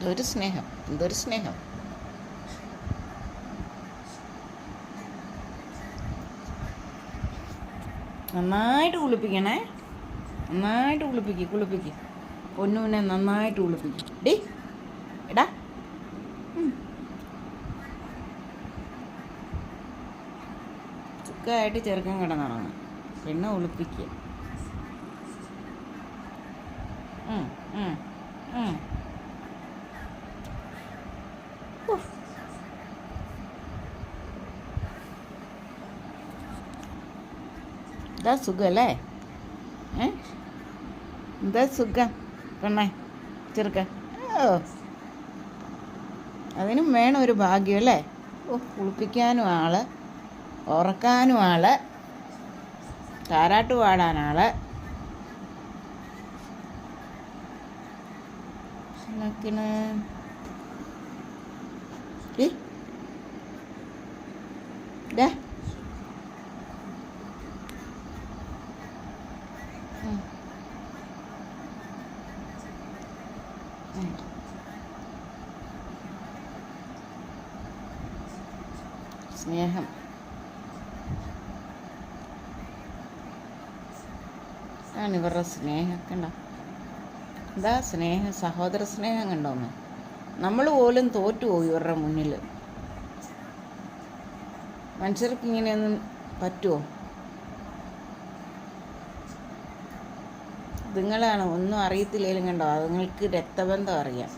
എന്തൊരു സ്നേഹം എന്തൊരു സ്നേഹം. നന്നായിട്ട് കുളിപ്പിക്കണേ. നന്നായിട്ട് കുളിപ്പിക്ക് കുളിപ്പിക്ക്. പൊന്നുവിനെ നന്നായിട്ട് കുളിപ്പിക്ക്. ഡി എടാ. ായിട്ട് ചെറുക്കൻ കിടന്നുറങ്ങും പിന്നെ ഒളിപ്പിക്കുക. ഇതാ സുഖമല്ലേ ഏ എന്താ സുഖം പെണ്ണേ ചെറുക്ക ഓ. അതിനും വേണം ഒരു ഭാഗ്യം അല്ലേ? ഓ കുളിപ്പിക്കാനും ആൾ ഉറക്കാനും ആൾ താരാട്ട് പാടാനാൾ ആൾ നോക്കണ് ഏ ദേ. ഉം. ഉം. സ്നേഹം ആണ് ഇവരുടെ സ്നേഹം കണ്ട എന്താ സ്നേഹം സഹോദര സ്നേഹം കണ്ടോന്ന് നമ്മൾ പോലും തോറ്റുപോയി ഇവരുടെ മുന്നിൽ. മനുഷ്യർക്ക് ഇങ്ങനെയൊന്നും പറ്റുമോ? നിങ്ങളാണ് ഒന്നും അറിയത്തില്ലെങ്കിലും കണ്ടോ? അതുങ്ങൾക്ക് രക്തബന്ധം അറിയാം.